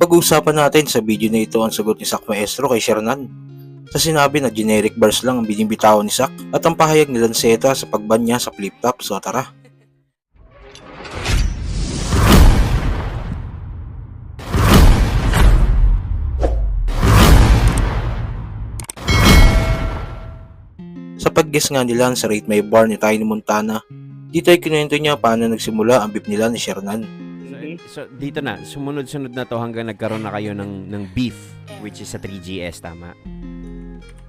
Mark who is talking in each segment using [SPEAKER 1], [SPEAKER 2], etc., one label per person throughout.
[SPEAKER 1] Pag-uusapan natin sa video na ito ang sagot ni Sak Maestro kay Shernan. Sa sinabi na generic bars lang ang binibitawan ni Sak at ang pahayag ni Lanceta sa pagban niya sa flip-top. So tara. Sa pag-guess nga nila sa Rate My Bar ni Tiny Montana, dito ay kinuwento niya paano nagsimula ang beef nila ni Shernan.
[SPEAKER 2] So, dito na, sumunod-sunod na to hanggang nagkaroon na kayo ng, ng beef, which is sa 3GS, tama?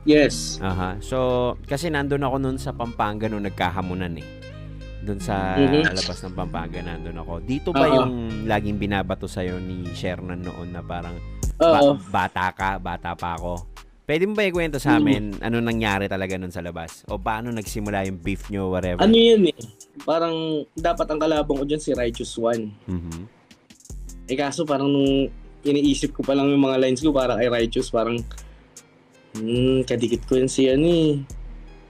[SPEAKER 3] Yes.
[SPEAKER 2] Aha. So, kasi nandun ako noon sa Pampanga nung nagkahamunan eh. Doon sa
[SPEAKER 3] Mhm.
[SPEAKER 2] labas ng Pampanga nandun ako. Dito ba
[SPEAKER 3] Oo.
[SPEAKER 2] yung laging binabato sa'yo ni Shernan noon na parang ba-
[SPEAKER 3] Oo.
[SPEAKER 2] bata ka, bata pa ako? Pwede mo ba ikwento sa amin ano nangyari talaga noon sa labas? O paano nagsimula yung beef nyo, whatever?
[SPEAKER 3] Ano yun eh? Parang dapat ang kalabang ko dyan si Righteous One.
[SPEAKER 2] Mhm.
[SPEAKER 3] Eh kaso parang nung iniisip ko pa lang yung mga lines ko para kay Righteous parang hmm, kadikit ko yun si ano eh.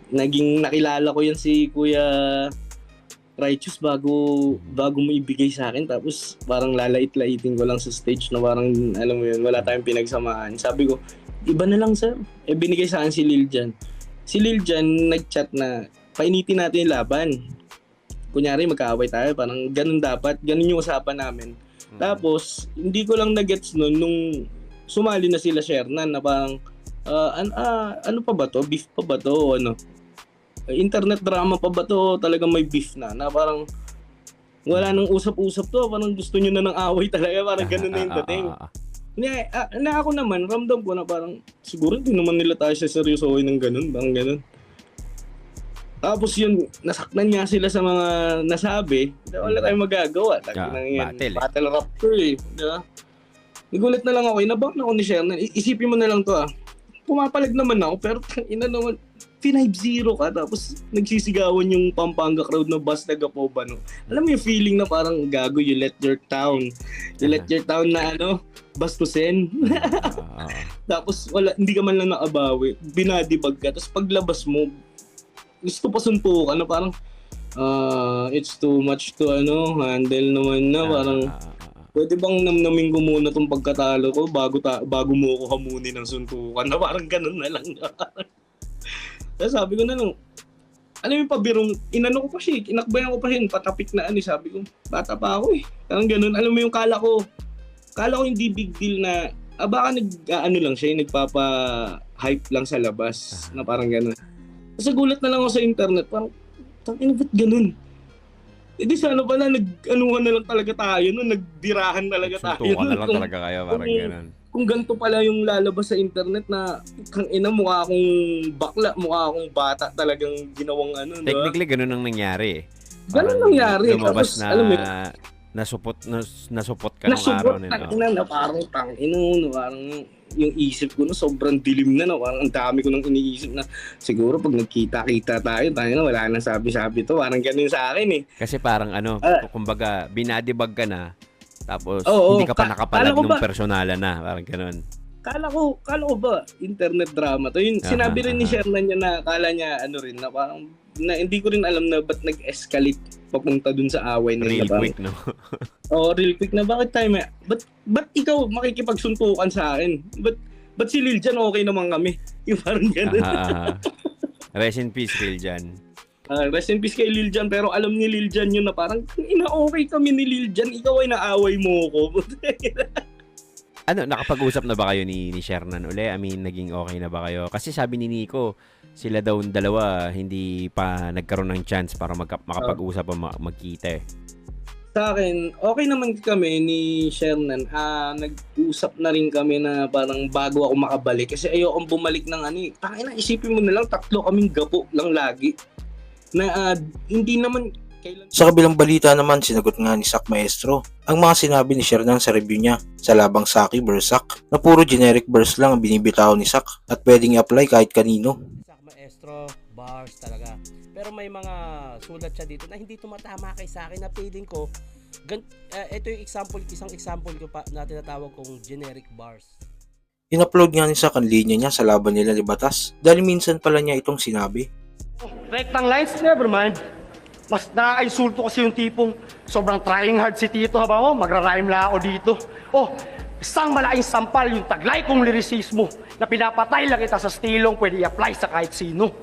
[SPEAKER 3] Naging nakilala ko yun si Kuya Righteous bago bago mo ibigay sa akin tapos parang lalait-laitin ko lang sa stage na parang alam mo yun wala tayong pinagsamaan. Sabi ko, iba na lang sir. Eh binigay sa akin si Lil Jan. Si Lil Jan nag-chat na painitin natin yung laban. Kunyari magkaaway tayo, parang ganun dapat, ganun yung usapan namin.
[SPEAKER 2] Mhm.
[SPEAKER 3] Tapos, hindi ko lang na-gets nun nung sumali na sila Shernan na parang, ah, an- ah, ano pa ba to? Beef pa ba to? O ano? Internet drama pa ba to? Talagang may beef na. Na parang, wala nang usap-usap to. Parang gusto nyo na ng away talaga. Parang ganun na yung dating.
[SPEAKER 2] ah, ah.
[SPEAKER 3] Na, na ako naman, ramdam ko na parang, siguro hindi naman nila tayo sa seryosohin ng ganun. Parang ganun. Tapos yun, nasaktan nga sila sa mga nasabi. Wala tayong magagawa. Tagi
[SPEAKER 2] Ah,
[SPEAKER 3] na yan.
[SPEAKER 2] battle eh.
[SPEAKER 3] Battle rap to eh. Di ba? Nagulat na lang ako. Inabak na ako ni Shernan. Isipin mo na lang to ah. Pumapalag naman ako pero ina naman, P9-0 ka tapos nagsisigawan yung Pampanga crowd na basta gapoba no. Alam mo yung feeling na parang gago you let your town. You let your town na ano, bastusin. Tapos wala hindi ka man lang nakabawi. Binadibag ka. Tapos paglabas mo, gusto pa suntukan na parang ah it's too much to ano, handle naman na parang
[SPEAKER 2] Ah,
[SPEAKER 3] pwede bang namnamin ko muna tong pagkatalo ko bago ta bago mo ako hamunin ng suntukan na parang ganun na lang. Tapos sabi ko na lang, alam mo yung pabirong, inano ko pa siya, eh, inakbayan ko pa siya, patapik na ano, eh, sabi ko, bata pa ako eh. Parang ganun, alam mo yung kala ko, kala ko hindi big deal na, ah, baka nag, ah, ano lang siya, yung nagpapa-hype lang sa labas, na parang ganun. Tapos gulat na lang ako sa internet, parang, tangina ba't ganun? Eh di sana pala, nag-anuhan na lang talaga tayo, no? nagdirahan talaga tayo.
[SPEAKER 2] Suntukan na lang
[SPEAKER 3] Kung-
[SPEAKER 2] talaga kayo, parang
[SPEAKER 3] kung-
[SPEAKER 2] ganun.
[SPEAKER 3] kung ganito pala yung lalabas sa internet na kang ina mukha akong bakla, mukha akong bata talagang ginawang ano?
[SPEAKER 2] Technically, ganun ang nangyari eh.
[SPEAKER 3] Ganun nangyari.
[SPEAKER 2] Lumabas
[SPEAKER 3] Tapos,
[SPEAKER 2] na,
[SPEAKER 3] alam mo,
[SPEAKER 2] nasupot, nas, nasupot ka nung araw
[SPEAKER 3] nasubot
[SPEAKER 2] na
[SPEAKER 3] na na parang tang ino, no, parang yung isip ko no, sobrang dilim na, no, parang ang dami ko nang iniisip na siguro pag nagkita-kita tayo, tayo na wala nang sabi-sabi to, parang ganun sa akin eh.
[SPEAKER 2] Kasi parang ano,
[SPEAKER 3] Ah.
[SPEAKER 2] kumbaga, binadibag ka na, tapos
[SPEAKER 3] Oo,
[SPEAKER 2] hindi ka pa
[SPEAKER 3] ka-
[SPEAKER 2] nakapalag nung
[SPEAKER 3] ba-
[SPEAKER 2] personalan na, parang ganun.
[SPEAKER 3] Kala ko, kala ko ba internet drama to? Yun,
[SPEAKER 2] Aha,
[SPEAKER 3] sinabi rin ni
[SPEAKER 2] aha.
[SPEAKER 3] Sherman niya na kala niya ano rin na parang na hindi ko rin alam na ba't nag-escalate papunta dun sa away na
[SPEAKER 2] Real quick, no?
[SPEAKER 3] Oo, real quick na bakit tayo may... Ba't, ba't ikaw makikipagsuntukan sa akin? Ba't, ba't si Lil Jan okay naman kami? Yung parang.
[SPEAKER 2] Aha, aha. Rest in peace, Phil Jan.
[SPEAKER 3] Ah, rest in peace kay Lil Jan, pero alam ni Lil Jan yun na parang, ina-okay kami ni Lil Jan, ikaw ay naaway mo ko.
[SPEAKER 2] Ano, nakapag-usap na ba kayo ni, ni Shernan uli? I mean, naging okay na ba kayo? Kasi sabi ni Nico, sila daw dalawa hindi pa nagkaroon ng chance para magka- makapag-usap o ma- magkita eh.
[SPEAKER 3] sa akin, okay naman kami ni Shernan. Ah, nag-usap na rin kami na parang bago ako makabalik kasi ayokong bumalik ng ano eh. Tangina, isipin mo na lang tatlo kaming gapo lang lagi. Na ah, hindi naman kailan
[SPEAKER 1] Sa kabilang balita naman, sinagot nga ni Sak Maestro ang mga sinabi ni Shernan sa review niya sa labang Saki vs Sak na puro generic verse lang ang binibitaw ni Sak at pwedeng i-apply kahit kanino.
[SPEAKER 4] Maestro, bars talaga. Pero may mga sulat siya dito na hindi tumatama kay sa akin na feeling ko gan eh, ito yung example, isang example ko pa na tinatawag kong generic bars.
[SPEAKER 1] In-upload nga ni Sak ang linya niya sa laban nila ni Batas dahil minsan pala niya itong sinabi.
[SPEAKER 5] Rectang lines, never mind. Mas nakaka-insulto kasi yung tipong sobrang trying hard si Tito habang oh, magra-rhyme lang ako dito. Oh, Isang malaking sampal yung taglay kong lirisismo na pinapatay lang kita sa stilong pwede i-apply sa kahit sino.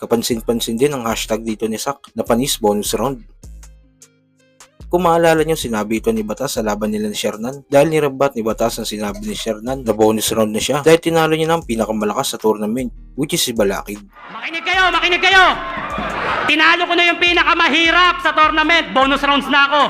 [SPEAKER 1] Kapansin-pansin din ang hashtag dito ni Sak na panis bonus round. Kung maalala nyo, sinabi ito ni Batas sa laban nila ni Shernan dahil nirebat ni Batas ang sinabi ni Shernan na bonus round na siya dahil tinalo niya ng pinakamalakas sa tournament which is si Balakid.
[SPEAKER 5] Makinig kayo, makinig kayo! Tinalo ko na yung pinakamahirap sa tournament. Bonus rounds na ako.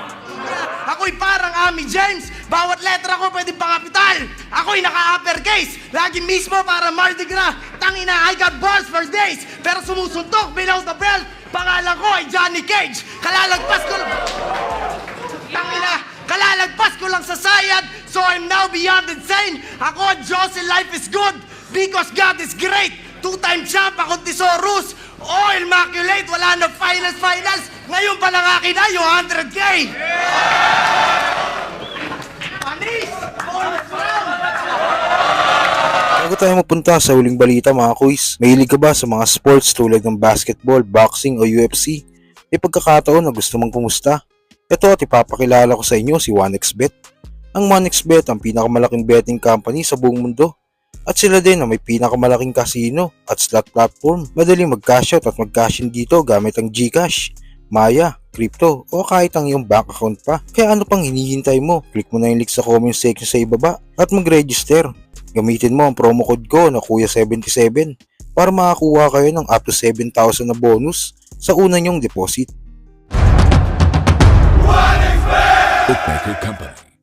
[SPEAKER 6] Ako'y parang Ami James. Bawat letra ko pwede pangapital. Ako'y naka-uppercase. Lagi mismo para Mardi Gras. Tangina, I got bars for days. Pero sumusuntok below the belt. Pangalan ko ay Johnny Cage. Kalalagpas ko lang... Tangina, kalalagpas ko lang sa sayad. So I'm now beyond insane. Ako Diyos in life is good. Because God is great. Two-time champ ako Thesaurus. Oh, immaculate. Wala na finals, finals. Ngayon pa lang akin na yung 100K. Panis! Bonus!
[SPEAKER 1] Bago tayo mapunta sa huling balita mga kuys, mahilig ka ba sa mga sports tulad ng basketball, boxing o UFC? May pagkakataon na gusto mong pumusta? Ito at ipapakilala ko sa inyo si 1xBet. Ang 1xBet ang pinakamalaking betting company sa buong mundo. At sila din ang may pinakamalaking casino at slot platform. Madaling mag-cash out at mag-cash in dito gamit ang GCash, Maya, crypto o kahit ang iyong bank account pa. Kaya ano pang hinihintay mo? Click mo na yung link sa comment section sa ibaba at mag-register. Gamitin mo ang promo code ko na Kuya77 para makakuha kayo ng up to 7,000 na bonus sa una nyong deposit.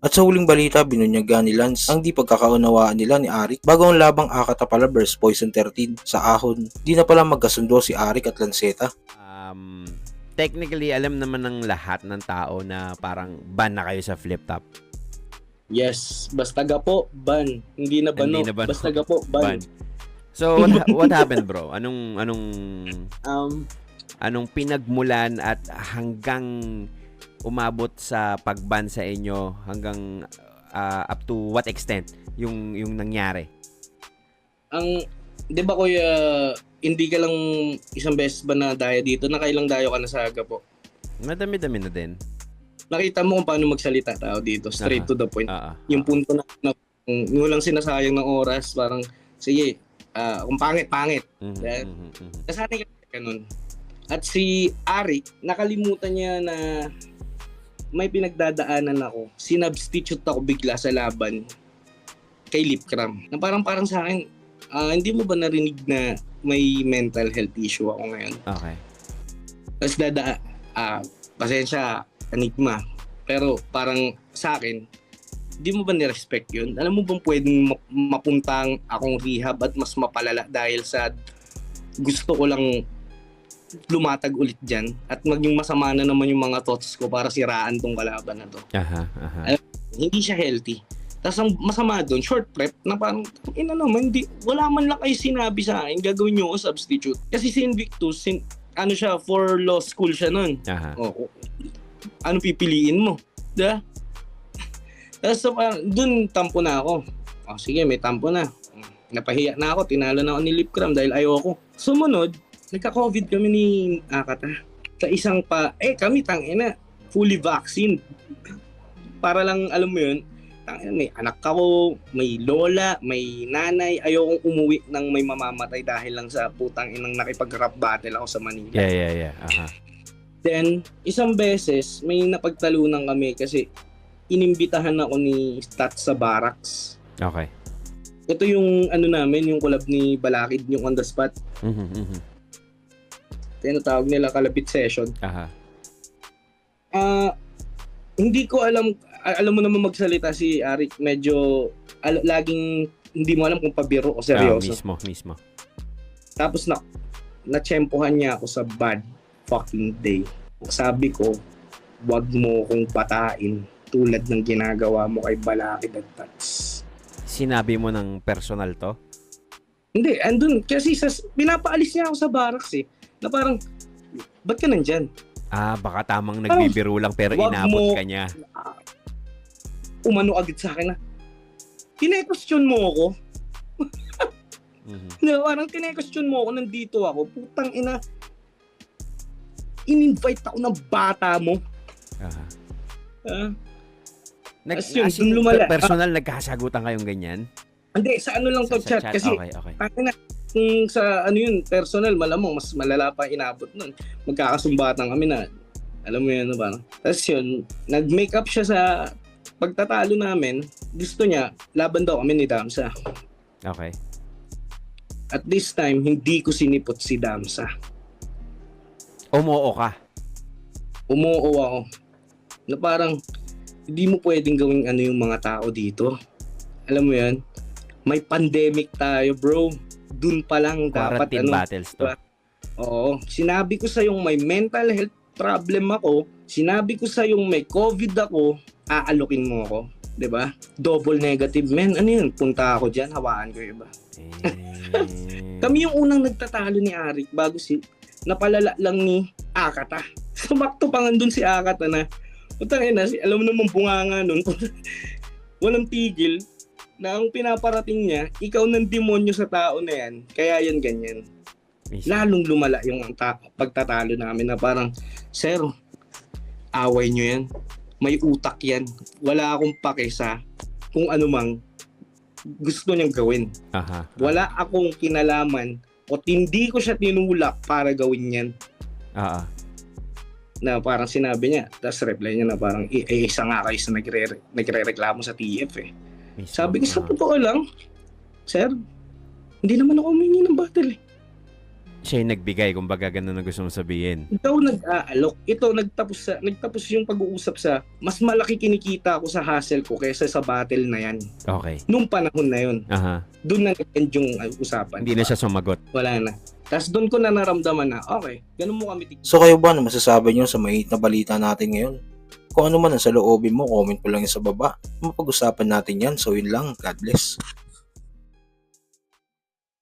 [SPEAKER 1] At sa huling balita, binunyagan ni Lance ang di pagkakaunawaan nila ni Arik bago ang labang Akatapala vs Poison 13 sa ahon. Di na pala magkasundo si Arik at Lanceta.
[SPEAKER 2] Um, technically, alam naman ng lahat ng tao na parang ban na kayo sa flip top.
[SPEAKER 3] Yes, basta gapo, ban. Hindi na bano,
[SPEAKER 2] Hindi na bano.
[SPEAKER 3] basta gapo, ban.
[SPEAKER 2] Ban. So, what, ha- what happened, bro? Anong, anong,
[SPEAKER 3] Um,
[SPEAKER 2] anong pinagmulan at hanggang umabot sa pagban sa inyo hanggang ah, up to what extent yung yung nangyari?
[SPEAKER 3] ang, di ba kuya, hindi ka lang isang beses ba na dayo dito? Nakailang dayo ka na sa gapo?
[SPEAKER 2] Madami-dami na din.
[SPEAKER 3] Nakita mo kung paano magsalita tao dito, straight
[SPEAKER 2] Aha.
[SPEAKER 3] to the point.
[SPEAKER 2] Ah,
[SPEAKER 3] yung punto na, na kung walang sinasayang ng oras, parang, sige, ah, kung pangit, pangit.
[SPEAKER 2] mhm,
[SPEAKER 3] That-
[SPEAKER 2] mhm, mhm.
[SPEAKER 3] Nasanay ka ganun. At si Arik, nakalimutan niya na may pinagdadaanan ako. Sinubstitute ako bigla sa laban kay Lipcram. Na parang parang sa akin, ah, hindi mo ba narinig na may mental health issue ako ngayon?
[SPEAKER 2] Okay.
[SPEAKER 3] Tapos dada, ah, pasensya, enigma. Pero parang sa akin, di mo ba nirespect yun? Alam mo bang pwedeng ma- mapuntang akong rehab at mas mapalala dahil sa gusto ko lang lumatag ulit dyan at maging masama na naman yung mga thoughts ko para siraan tong kalaban na to.
[SPEAKER 2] Aha, aha.
[SPEAKER 3] Hindi siya healthy. Tapos ang masama doon, short prep, na parang, ina naman, hindi, wala man lang kayo sinabi sa akin, gagawin nyo ako substitute. Kasi si Invictus, sin, ano siya, for law school siya.
[SPEAKER 2] Aha.
[SPEAKER 3] Oh, oh. ano pipiliin mo? Da? Tapos so, parang, dun tampo na ako. Oh, sige, may tampo na. Napahiya na ako, tinalo na ako ni Lipcram dahil ayoko. Sumunod, nagka-COVID kami ni Akata. Sa isang pa, eh kami tangina, fully vaccine. Para lang, alam mo yun, may anak ako, may lola, may nanay, ayokong umuwi nang may mamamatay dahil lang sa putang inang nakipag-rap battle ako sa Manila.
[SPEAKER 2] Yeah, yeah, yeah. Aha.
[SPEAKER 3] Then, isang beses, may napagtalunan kami kasi inimbitahan ako ni Stat sa barracks.
[SPEAKER 2] Okay.
[SPEAKER 3] Ito yung ano namin, yung collab ni Balakid, yung on the spot.
[SPEAKER 2] Mhm, mhm.
[SPEAKER 3] Tinatawag nila kalabit session.
[SPEAKER 2] Aha.
[SPEAKER 3] Ah, hindi ko alam, alam mo naman magsalita si Arik, medyo al- laging hindi mo alam kung pabiro o
[SPEAKER 2] Ah,
[SPEAKER 3] seryoso.
[SPEAKER 2] mismo, mismo.
[SPEAKER 3] Tapos na natsempohan niya ako sa bad fucking day. Sabi ko, wag mo kong patain tulad ng ginagawa mo kay Balakid at Tats.
[SPEAKER 2] Sinabi mo ng personal to?
[SPEAKER 3] Hindi, andun. Kasi sa, pinapaalis niya ako sa barracks eh. Na parang, ba't ka nandyan?
[SPEAKER 2] Ah, baka tamang nagbibiro lang pero
[SPEAKER 3] wag
[SPEAKER 2] inabot
[SPEAKER 3] mo-
[SPEAKER 2] ka niya.
[SPEAKER 3] Umano agad sa akin na, kine-question mo ako?
[SPEAKER 2] Mhm.
[SPEAKER 3] Na parang kine-question mo ako, nandito ako. Putang ina, in-invite ako ng bata mo.
[SPEAKER 2] Aha.
[SPEAKER 3] Ah.
[SPEAKER 2] Nag,
[SPEAKER 3] As yun,
[SPEAKER 2] as in,
[SPEAKER 3] lumala.
[SPEAKER 2] personal, nagkasagutan kayong ganyan?
[SPEAKER 3] Hindi, sa ano lang to
[SPEAKER 2] Sa- sa
[SPEAKER 3] chat, kasi
[SPEAKER 2] Okay, okay.
[SPEAKER 3] Na, kung sa ano yun, personal, malamang mas malala pa inabot nun. Magkakasumbatan kami na, alam mo yun, ano ba? Tapos yun, nag-make up siya sa pagtatalo namin. Gusto niya, laban daw kami ni Damsa.
[SPEAKER 2] Okay.
[SPEAKER 3] At this time, hindi ko sinipot si Damsa.
[SPEAKER 2] Umuo ka.
[SPEAKER 3] Umuo ako. Na parang, hindi mo pwedeng gawing ano yung mga tao dito. Alam mo yan? May pandemic tayo, bro. Dun pa lang dapat
[SPEAKER 2] Quarantine
[SPEAKER 3] ano,
[SPEAKER 2] battles to.
[SPEAKER 3] Oo. Sinabi ko sa yung may mental health problem ako, sinabi ko sa yung may COVID ako, aalokin mo ako. 'Di ba? Double negative, men. Ano yun? Punta ako diyan, hawaan ko yung iba.
[SPEAKER 2] Eh,
[SPEAKER 3] Kami yung unang nagtatalo ni Arik bago si napalala lang ni Akata. Sumakto pa nga si Akata na Putang ina, si, alam mo naman bunganga nun. Walang tigil na ang pinaparating niya, ikaw ng demonyo sa tao na yan. Kaya yan ganyan. lalong lumala yung ta- pagtatalo namin na parang, Sir, away nyo yan. May utak yan. Wala akong pake sa kung ano mang gusto niyang gawin.
[SPEAKER 2] Aha.
[SPEAKER 3] Wala akong kinalaman o hindi ko siya tinulak para gawin yan
[SPEAKER 2] Oo.
[SPEAKER 3] na parang sinabi niya. Tapos reply niya na parang, eh, eh, isa nga kayo sa nagre- nagre-reklamo sa TF eh.
[SPEAKER 2] Mismo.
[SPEAKER 3] Sabi ko, sa
[SPEAKER 2] Oo.
[SPEAKER 3] totoo lang, Sir, hindi naman ako humingi ng battle eh.
[SPEAKER 2] Siya yung nagbigay, kumbaga ganun na gusto mong sabihin.
[SPEAKER 3] Ikaw nag-aalok. Ito nagtapos sa nagtapos yung pag-uusap sa mas malaki kinikita ako sa hustle ko kaysa sa battle na yan.
[SPEAKER 2] Okay.
[SPEAKER 3] Nung panahon na yun,
[SPEAKER 2] Aha.
[SPEAKER 3] doon na nag-end yung uh, usapan.
[SPEAKER 2] Hindi na siya sumagot.
[SPEAKER 3] Wala na. Tapos doon ko na naramdaman na, okay, ganun mo kami tig-
[SPEAKER 1] So kayo ba ano masasabi nyo sa mainit na balita natin ngayon? Kung ano man ang sa loobin mo, comment mo lang sa baba. Mapag-usapan natin yan. So yun lang. God bless.